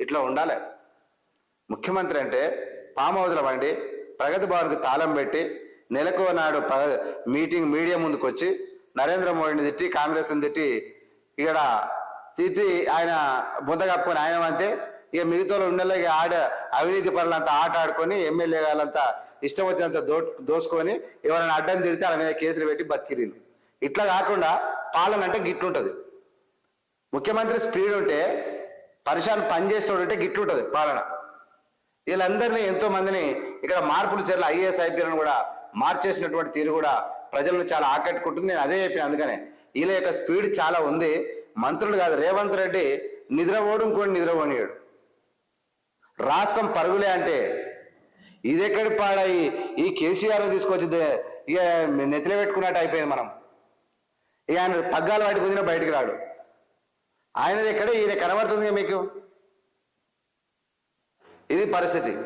ఇట్లా ఉండాలి. ముఖ్యమంత్రి అంటే ఫామ్ హౌస్ల వండి ప్రగతి భవన్కి తాళం పెట్టి నెలకు నాడు మీటింగ్ మీడియా ముందుకు వచ్చి నరేంద్ర మోడీని తిట్టి కాంగ్రెస్ని తిట్టి ఇక్కడ తిట్టి ఆయన బుంద కప్పుకొని ఆయన అంతే ఇక మిగతా ఉండేలా ఇక ఆడ అవినీతి పనులంతా ఆట ఆడుకొని ఎమ్మెల్యే వాళ్ళంతా ఇష్టం వచ్చినంత దో దోసుకొని ఎవరైనా అడ్డం తిరిగితే వాళ్ళ మీద కేసులు పెట్టి బతికిరీలు ఇట్లా కాకుండా పాలన అంటే గిట్లుంటుంది. ముఖ్యమంత్రి స్పీడ్ ఉంటే పరిశాన్ పనిచేస్తాడంటే గిట్లుంటుంది పాలన. వీళ్ళందరినీ ఎంతో మందిని ఇక్కడ మార్పులు చర్యలు ఐఏఎస్ ఐపీఎల్ని కూడా మార్చేసినటువంటి తీరు కూడా ప్రజలను చాలా ఆకట్టుకుంటుంది. నేను అదే చెప్పిన అందుకనే. వీళ్ళ యొక్క స్పీడ్ చాలా ఉంది. మంత్రులు కాదు రేవంత్ రెడ్డి నిద్రపోవడం కూడా నిద్రపోనియాడు. రాష్ట్రం పరుగులే అంటే ఇది ఎక్కడి పాడాయి? ఈ కేసీఆర్ తీసుకొచ్చితే ఇక నెత్తిలో పెట్టుకున్నట్టు అయిపోయింది మనం. ఇక ఆయన పగ్గాలు వాటి కుదిరిన బయటికి రాడు. ఆయనది ఎక్కడ? ఈయన కనబడుతుంది మీకు? ఇది పరిస్థితి.